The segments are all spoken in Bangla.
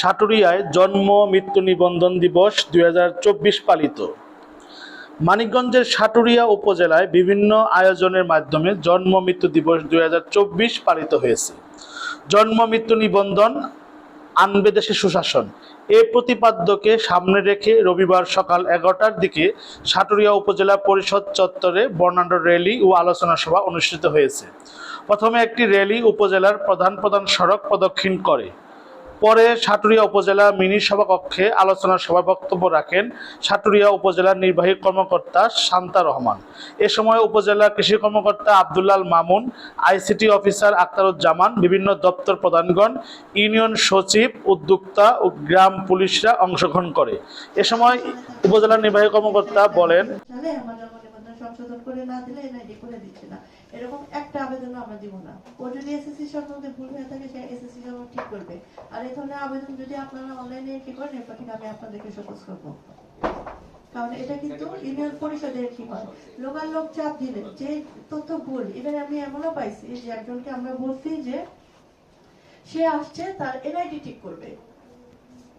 সাটুরিয়ায় জন্ম মৃত্যু নিবন্ধন দিবস দুই হাজার চব্বিশ পালিত। মানিকগঞ্জের সাটুরিয়া উপজেলায় বিভিন্ন আয়োজনের মাধ্যমে জন্ম মৃত্যু দিবস দুই হাজার চব্বিশ পালিত হয়েছে। জন্ম মৃত্যু নিবন্ধন আনবে দেশে সুশাসন। এই প্রতিপাদ্যকে সামনে রেখে রবিবার সকাল এগারোটার দিকে সাটুরিয়া উপজেলা পরিষদ চত্বরে বর্ণাঢ্য র্যালি ও আলোচনা সভা অনুষ্ঠিত হয়েছে। প্রথমে একটি র্যালি উপজেলার প্রধান প্রধান সড়ক প্রদক্ষিণ করে। পরে সাটুরিয়া উপজেলা মিনি সভাকক্ষে আলোচনা সভায় বক্তব্য রাখেন সাটুরিয়া উপজেলার নির্বাহী কর্মকর্তা শান্তা রহমান। এ সময় উপজেলা কৃষি কর্মকর্তা আবদুল্লাল মামুন, আইসিটি অফিসার আক্তারুজ্জামান, বিভিন্ন দপ্তর প্রধানগণ, ইউনিয়ন সচিব, উদ্যোক্তা ও গ্রাম পুলিশরা অংশগ্রহণ করে। এ সময় উপজেলা নির্বাহী কর্মকর্তা বলেন এরকম একটা আবেদন আমরা দিব না। ও যদি এসএসসি ভুল হয়ে থাকে, সে এসএসসি করবে। আর এই ধরনের আবেদন যদি আপনারা অনলাইনে করেন, এরপর থেকে আমি আপনাদেরকে করব। কারণ এটা কিন্তু ইউনিয়ন পরিষদের হয়? লোকাল লোক চাপ দিলে, যে তথ্য ভুল এবার আমি এমনও পাইছি যে একজনকে আমরা বলছি যে সে আসছে, তার এনআইডি ঠিক করবে।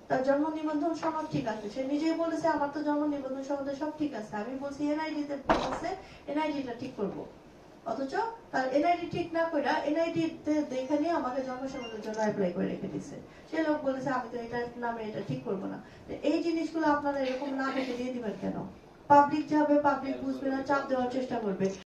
তার জন্ম নিবন্ধন সনদ ঠিক আছে। সে নিজেই বলেছে, আমার তো জন্ম নিবন্ধন সনদে সব ঠিক আছে। আমি বলছি এনআইডি তে বলেছে এনআইডিটা ঠিক করব। অথচ তার এনআইডি ঠিক না করে এনআইডি দেখে নিয়ে আমাকে জনসংখ্যার জন্য অ্যাপ্লাই করে রেখে দিচ্ছে সে লোক বলেছে, আমি তো এটা নামে এটা ঠিক করব না। এই জিনিসগুলো আপনারা এরকম না দেখে দিয়ে দিবেন কেন? পাবলিক যাবে পাবলিক বুঝবে না, চাপ দেওয়ার চেষ্টা করবে।